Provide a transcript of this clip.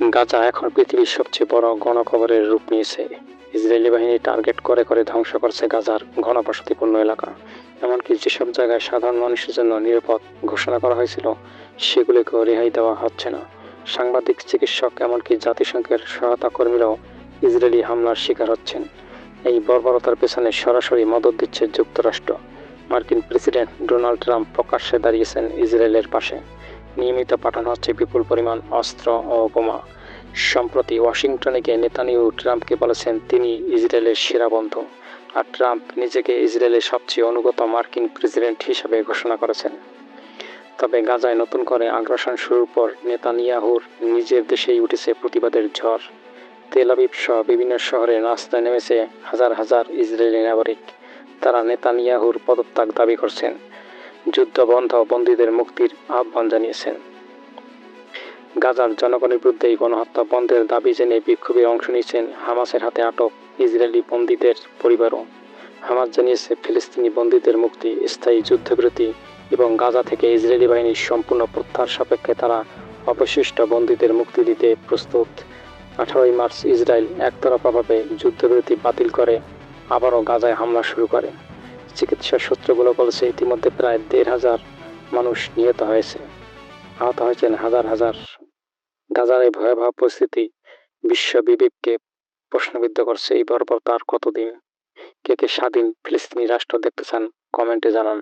গাজা এখন পৃথিবীর সবচেয়ে বড় গণকবরের রূপ নিয়েছে। ইসরায়েলি বাহিনী টার্গেট করে করে ধ্বংস করছে গাজার ঘনবসতিপূর্ণ এলাকা। এমনকি যেসব জায়গায় সাধারণ মানুষের জন্য নিরাপদ ঘোষণা করা হয়েছিল, সেগুলিকেও রেহাই দেওয়া হচ্ছে না। সাংবাদিক, চিকিৎসক, এমনকি জাতিসংঘের সহায়তা কর্মীরাও ইসরায়েলি হামলার শিকার হচ্ছেন। এই বর্বরতার পেছনে সরাসরি মদত দিচ্ছে যুক্তরাষ্ট্র। মার্কিন প্রেসিডেন্ট ডোনাল্ড ট্রাম্প প্রকাশ্যে দাঁড়িয়েছেন ইসরায়েলের পাশে। নিয়মিত পাঠানো হচ্ছে বিপুল পরিমাণ অস্ত্র ও বোমা। সম্প্রতি ওয়াশিংটনে গিয়ে নেতানিয়াহু ট্রাম্পকে বলেছেন, তিনি ইসরায়েলের সেরা বন্ধু। আর ট্রাম্প নিজেকে ইসরায়েলের সবচেয়ে অনুগত মার্কিন প্রেসিডেন্ট হিসেবে ঘোষণা করেছেন। তবে গাজায় নতুন করে আগ্রাসন শুরুর পর নেতানিয়াহুর নিজের দেশেই উঠেছে প্রতিবাদের ঝড়। তেল আবিব সহ বিভিন্ন শহরে রাস্তায় নেমেছে হাজার হাজার ইসরায়েলি নাগরিক। তারা নেতানিয়াহুর পদত্যাগ দাবি করছেন। যুদ্ধ বন্ধ বন্দীদের মুক্তির আহ্বান জানিয়েছেন। গাজার জনগণের বিরুদ্ধে এই গণহত্যা বন্ধের দাবি জেনে বিক্ষোভে অংশ নিয়েছেন হামাসের হাতে আটক ইসরায়েলি বন্দীদের পরিবারও। হামাস জানিয়েছে, ফিলিস্তিনি বন্দীদের মুক্তি, স্থায়ী যুদ্ধবিরতি এবং গাজা থেকে ইসরায়েলি বাহিনীর সম্পূর্ণ প্রত্যাহার সাপেক্ষে তারা অবশিষ্ট বন্দীদের মুক্তি দিতে প্রস্তুত। আঠারোই মার্চ ইসরায়েল একতরফাভাবে যুদ্ধবিরতি বাতিল করে, আবারও গাজায় হামলা শুরু করে। চিকিৎসা সূত্রগুলো বলছে ইতিমধ্যে প্রায় দেড় হাজার মানুষ নিহত হয়েছে। আহত হয়েছেন হাজার হাজার। গাজার এই ভয়াবহ পরিস্থিতি বিশ্ব বিবেককে প্রশ্নবিদ্ধ করছে। এই পরপর তার কতদিন কে কে স্বাধীন ফিলিস্তিনি রাষ্ট্র দেখতে চান, কমেন্টে জানান।